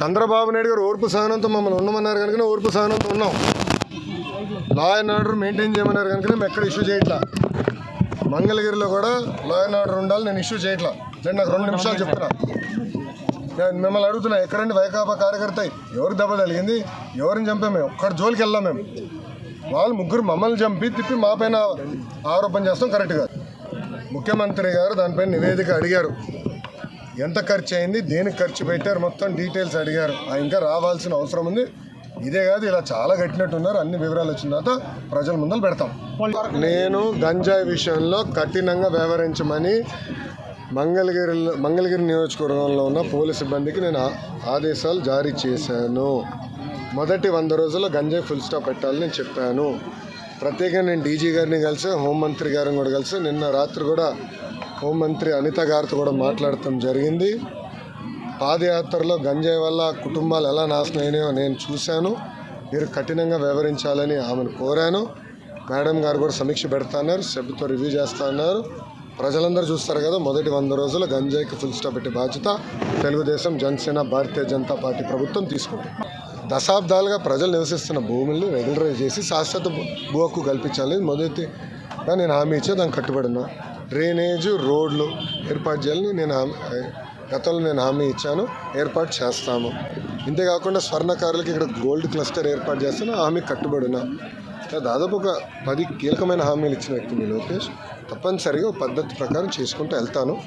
చంద్రబాబు నాయుడు గారు ఓర్పు సహనంతో మమ్మల్ని ఉండమన్నారు కనుక ఓర్పు సహనంతో ఉన్నాం. లా అండ్ ఆర్డర్ మెయింటైన్ చేయమన్నారు కనుక మేము ఎక్కడ ఇష్యూ చేయట్లా. మంగళగిరిలో కూడా లా అండ్ ఆర్డర్ ఉండాలి నేను ఇష్యూ చేయట్లా. నేను నాకు రెండు నిమిషాలు చెప్తున్నా. నేను మిమ్మల్ని అడుగుతున్నా ఎక్కడండి వైకాపా కార్యకర్త ఎవరు దెబ్బ తగిలింది? ఎవరిని చంపాం మేము? ఒక్కడి జోలికి వెళ్ళాం మేము. వాళ్ళు ముగ్గురు మమ్మల్ని చంపి తిప్పి మా పైన ఆరోపణ చేస్తాం కరెక్ట్ కాదు ముఖ్యమంత్రి గారు దానిపైన నివేదిక అడిగారు. ఎంత ఖర్చు అయింది దేనికి ఖర్చు పెట్టారు మొత్తం డీటెయిల్స్ అడిగారు. ఇంకా రావాల్సిన అవసరం ఉంది. ఇదే కాదు ఇలా చాలా కట్టినట్టున్నారు. అన్ని వివరాలు వచ్చిన తర్వాత ప్రజల ముందలు పెడతాం. నేను గంజాయి విషయంలో కఠినంగా వ్యవహరించమని మంగళగిరి మంగళగిరి నియోజకవర్గంలో ఉన్న పోలీస్ సిబ్బందికి నేను ఆ- ఆదేశాలు జారీ చేశాను. మొదటి వంద రోజుల్లో గంజాయి ఫుల్ స్టాప్ పెట్టాలని నేను చెప్పాను. ప్రత్యేకంగా నేను డీజీ గారిని కలిసి హోంమంత్రి గారిని కూడా కలిసి నిన్న రాత్రి కూడా హోంమంత్రి అనిత గారితో కూడా మాట్లాడటం జరిగింది. పాదయాత్రలో గంజాయి వల్ల కుటుంబాలు ఎలా నాశనం అయినాయో నేను చూశాను. మీరు కఠినంగా వ్యవహరించాలని ఆమెను కోరాను. మేడం గారు కూడా సమీక్ష పెడతాన్నారు సభ్యుతో రివ్యూ చేస్తున్నారు. ప్రజలందరూ చూస్తారు కదా మొదటి వంద రోజులు గంజాయికి ఫుల్ స్టాప్ పెట్టే బాధ్యత తెలుగుదేశం జనసేన భారతీయ జనతా పార్టీ ప్రభుత్వం తీసుకుంటుంది దశాబ్దాలుగా ప్రజలు నివసిస్తున్న భూముల్ని రెగ్యులరైజ్ చేసి శాశ్వత భూ హక్కు కల్పించాలి మొదటిగా నేను హామీ ఇచ్చే దానికి కట్టుబడిన డ్రైనేజ్ రోడ్లు ఏర్పాటు చేయాలని నేను హామీ గతంలో నేను హామీ ఇచ్చాను ఏర్పాటు చేస్తాము. ఇంతేకాకుండా స్వర్ణకారులకి ఇక్కడ గోల్డ్ క్లస్టర్ ఏర్పాటు చేస్తాను ఆ హామీ కట్టుబడిన. దాదాపు ఒక పది కీలకమైన హామీలు ఇచ్చిన వ్యక్తి మీ లోకేష్. తప్పనిసరిగా పద్ధతి ప్రకారం చేసుకుంటూ వెళ్తాను.